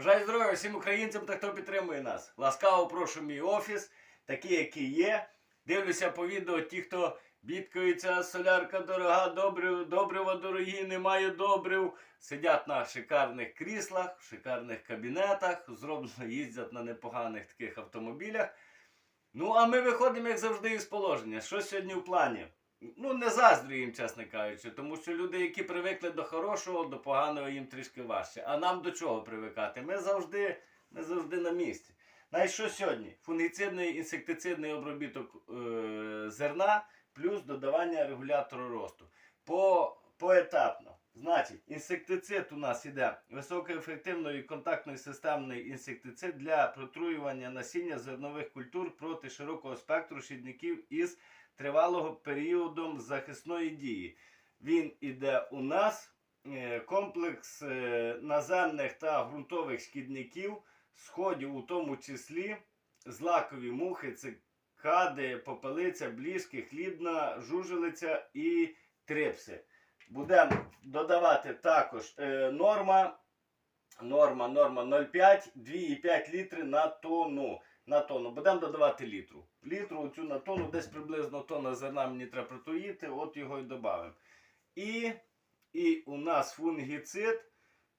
Бажаю здоров'я всім українцям та хто підтримує нас. Ласкаво прошу мій офіс, такий, який є. Дивлюся по відео ті, хто бідкаються, солярка дорога, добрив, добрива дорогі, немає добрив. Сидять на шикарних кріслах, в шикарних кабінетах, зроблено їздять на непоганих таких автомобілях. Ну, а ми виходимо, як завжди, із положення. Що сьогодні в плані? Ну, не заздрю їм, чесно кажучи, тому що люди, які привикли до хорошого, до поганого їм трішки важче. А нам до чого привикати? Ми завжди, ми завжди на місці. Знаєш, що сьогодні? Фунгіцидний інсектицидний обробіток е- зерна плюс додавання регулятору росту. По, поетапно. Значить, інсектицид у нас іде високоефективний контактний системний інсектицид для протруювання насіння зернових культур проти широкого спектру шкідників із тривалого періодом захисної дії. Він іде у нас е, комплекс е, наземних та ґрунтових шкідників, сходів, у тому числі злакові мухи, цикади, попелиця, бліжки, хлібна, жужелиця і трипси. Будемо додавати також е, норма. Норма, норма 0,5, 2,5 літри на тонну. На тонну. Будемо додавати літру. Літру оцю на тонну, десь приблизно тонна зерна мені треба протруїти, от його і додамо. І, і у нас фунгіцид,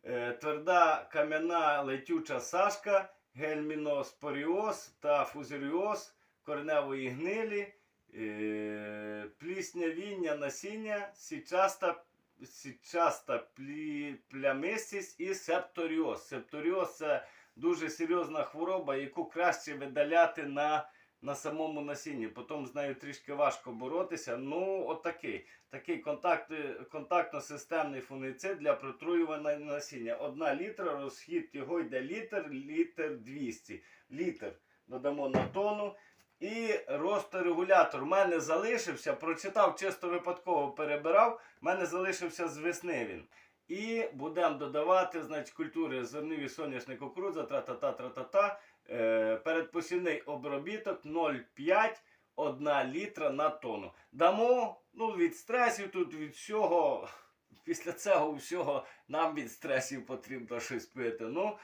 е, тверда кам'яна летюча сашка, гельміноспоріоз та фузаріоз кореневої гнилі, е, пліснявіння насіння, січаста, січаста плі, плямистість і септоріоз. Септоріоз це дуже серйозна хвороба, яку краще видаляти на, на самому насінні. Потім з нею трішки важко боротися. Ну, отакий. Такий контакт, контактно-системний фунгіцид для протруювання насіння. Одна літра, розхід його йде літр, літр 200. Літр додамо на тонну. І росторегулятор в мене залишився, прочитав чисто випадково, перебирав, в мене залишився з весни він. І будемо додавати значить, культури зернові соняшник кукурудза, тра-та-та, тра-та-та. Е, передпосівний обробіток 0,5 1 літра на тонну. Дамо ну, від стресів тут від всього. Після цього всього нам від стресів потрібно щось пити. Ну,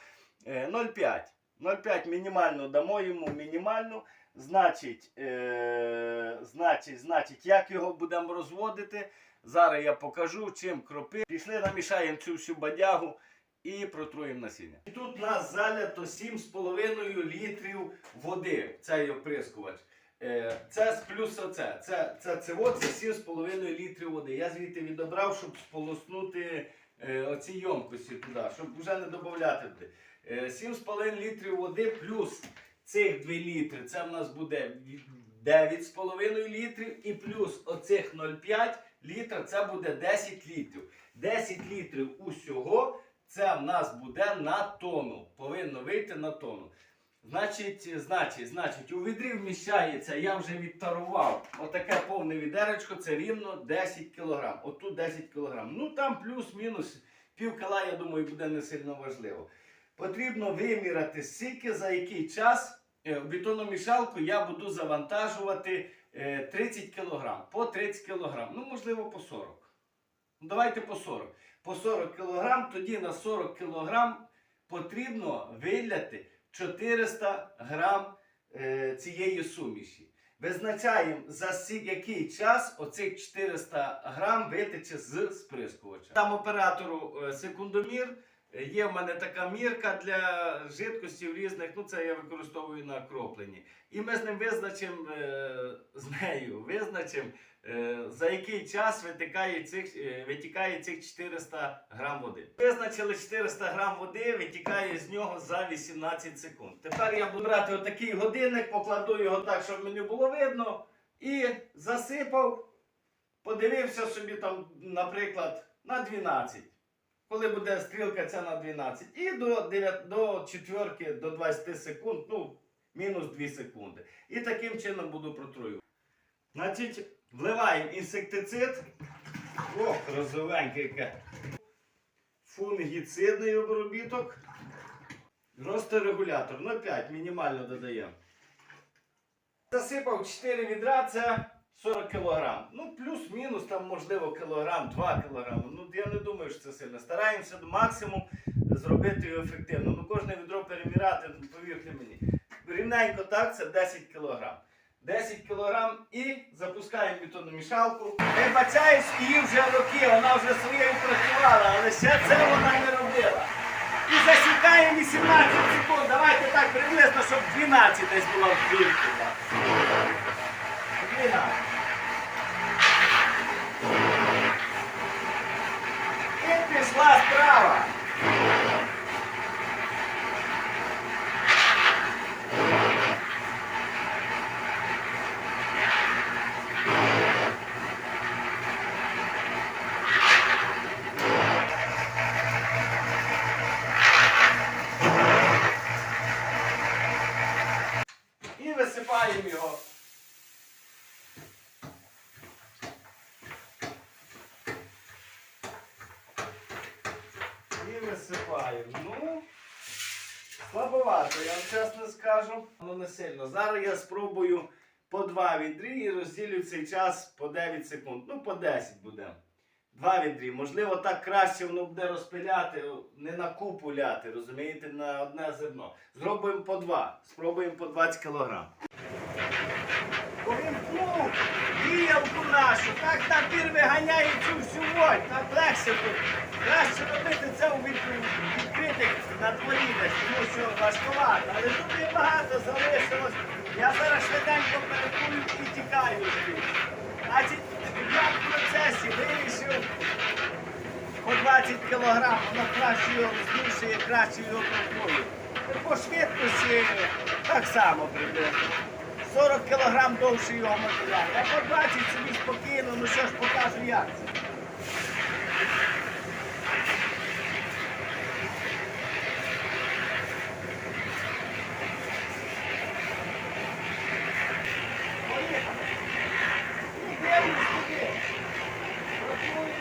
е, 0,5. 0,5 мінімально дамо йому мінімальну. Значить, е, значить, значить, як його будемо розводити. Зараз я покажу, чим кропи. Пішли, намішаємо цю всю бадягу і протруємо насіння. І тут у нас залято 7,5 літрів води. Цей оприскувач. Е, Це з плюс оце. Це, це, це, от, це 7,5 літрів води. Я звідти відобрав, щоб сполоснути е, оці йомкості туди, щоб вже не додати туди. Е, 7,5 літрів води плюс цих 2 літри. Це в нас буде 9,5 літрів. І плюс оцих 0,5 літра це буде 10 літрів. 10 літрів усього це в нас буде на тонну. Повинно вийти на тонну. Значить, значить, значить, у відрі вміщається, я вже відтарував. Отаке повне відеречко, це рівно 10 кг. Отут 10 кг. Ну там плюс-мінус пів кіла, я думаю, буде не сильно важливо. Потрібно виміряти скільки за який час е, в бетономішалку я буду завантажувати е, 30 кг. По 30 кг. Ну, можливо, по 40. Ну, давайте по 40. По 40 кг, тоді на 40 кг потрібно виляти 400 грам е, цієї суміші. Визначаємо за який час оцих 400 грам витече з сприскувача. Там оператору е, секундомір. Е, Є в мене така мірка для жидкостів різних, ну це я використовую на кропленні. І ми з ним визначимо, е, з нею визначимо, е, за який час витікає цих, витікає цих 400 грам води. Визначили 400 грам води, витікає з нього за 18 секунд. Тепер я буду брати отакий годинник, покладу його так, щоб мені було видно. І засипав, подивився собі там, наприклад, на 12. Коли буде стрілка ця на 12. І до 9, до 4, до 20 секунд, ну, мінус 2 секунди. І таким чином буду протруювати. Значить, вливаємо інсектицид. Ох, розовеньке яке. Фунгіцидний обробіток. Росторегулятор 0,5 мінімально додаємо. Засипав 4 відра, це 40 кг. Ну, плюс-мінус, там, можливо, кілограм, 2 кг. Ну, я не думаю, що це сильно. Стараємося до максимум зробити його ефективно. Ну, кожне відро переміряти, ну, повірте мені. Рівненько так, це 10 кг. 10 кг і запускаємо бетономішалку. Вибачаюсь, її вже роки, вона вже своєю працювала, але ще це вона не робила. І засікаємо 18 секунд. Давайте так приблизно, щоб 12 десь була в квітку. 12. І пішла справа. І висипаємо його. І висипаємо. Ну, слабовато, я вам чесно скажу. Ну не сильно. Зараз я спробую по два відрі і розділю цей час по 9 секунд. Ну, по 10 буде. Два відрі. Можливо, так краще воно буде розпиляти, не на купу ляти, розумієте, на одне зерно. Зробимо по два. Спробуємо по 20 кг. Увімкнув діялку нашу, так напір виганяє цю всю вонь, так легше тут. Краще робити це у від- відкритих на дворі десь, тому що важкувато. Але тут є багато залишилось. Я зараз швиденько перекую і тікаю. Значить, я в процесі вирішив по 20 кг, воно краще його збільшує, краще його контролює. По швидкості так само приблизно. 40 кг довше його матеріалу. А по 20 собі спокійно, ну що ж покажу як це. Поїхали. І дивлюсь туди. Рахую.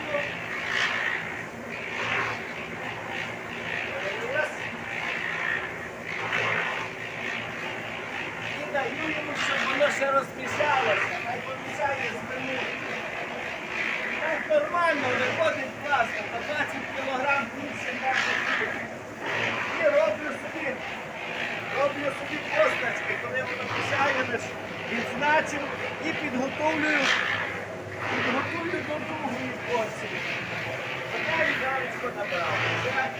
Раз. І даю йому, щоб воно ще розмішалося, хай помішає спину. Так нормально, виходить класно, на 20 кг більше бути. І роблю собі, роблю собі косточки, коли воно мішає, відзначив і підготовлюю, підготовлю до другої порції. Така і набрав.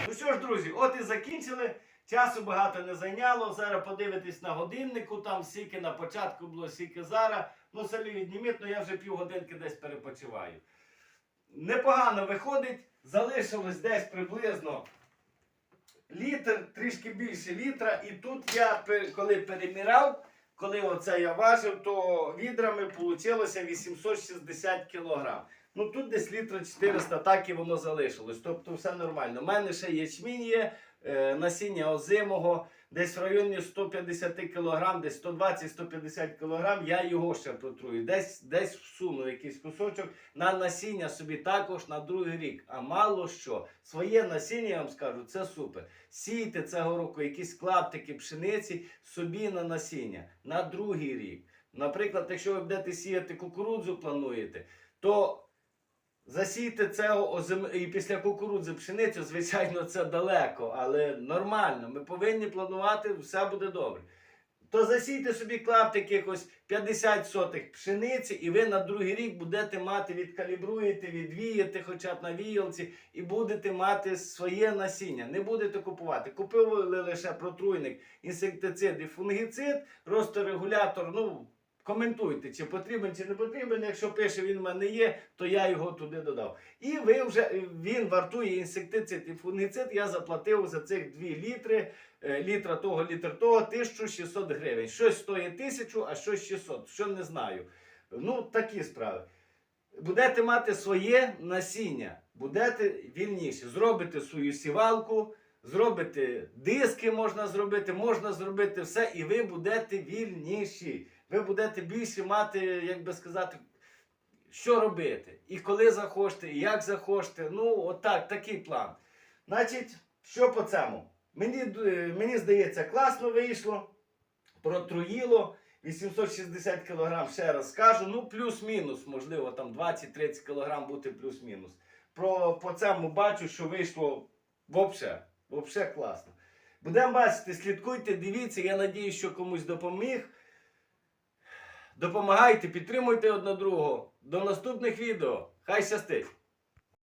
Ну що ж, друзі, от і закінчили. Часу багато не зайняло. Зараз подивитись на годиннику, там скільки на початку було, скільки зараз. Ну, самі відніміть, ну я вже півгодинки десь перепочиваю. Непогано виходить, залишилось десь приблизно літр, трішки більше літра. І тут я, коли переміряв, коли оце я важив, то відрами вийшло 860 кг. Ну тут десь літра 400, так і воно залишилось. Тобто все нормально. У мене ще ячмінь є, насіння озимого, десь в районі 150 кг, десь 120-150 кг, я його ще протрую. Десь, десь всуну якийсь кусочок на насіння собі також на другий рік. А мало що. Своє насіння, я вам скажу, це супер. Сійте цього року якісь клаптики пшениці собі на насіння на другий рік. Наприклад, якщо ви будете сіяти кукурудзу, плануєте, то засійте це озим... і після кукурудзи пшеницю, звичайно, це далеко, але нормально. Ми повинні планувати, все буде добре. То засійте собі клаптик якось 50 сотих пшениці, і ви на другий рік будете мати, відкалібруєте, відвієте хоча б на віялці, і будете мати своє насіння. Не будете купувати. Купили лише протруйник, інсектицид і фунгіцид, росторегулятор. Ну, коментуйте, чи потрібен, чи не потрібен. Якщо пише він в мене є, то я його туди додав. І ви вже він вартує інсектицид і фунгіцид. Я заплатив за цих 2 літри, е, літра того, літр того, 1600 гривень. Щось стоїть 1000, а щось 600. Що не знаю. Ну, такі справи. Будете мати своє насіння, будете вільніші. Зробите свою сівалку, зробите диски, можна зробити, можна зробити все, і ви будете вільніші. Ви будете більше мати, як би сказати, що робити. І коли захочете, і як захочете. Ну, отак, такий план. Значить, що по цьому? Мені, мені здається, класно вийшло, протруїло. 860 кг, ще раз скажу, ну плюс-мінус, можливо, там 20-30 кг бути плюс-мінус. По цьому бачу, що вийшло взагалі Взагалі класно. Будемо бачити, слідкуйте, дивіться. Я надію, що комусь допоміг. Допомагайте, підтримуйте одне другого. До наступних відео. Хай щастить!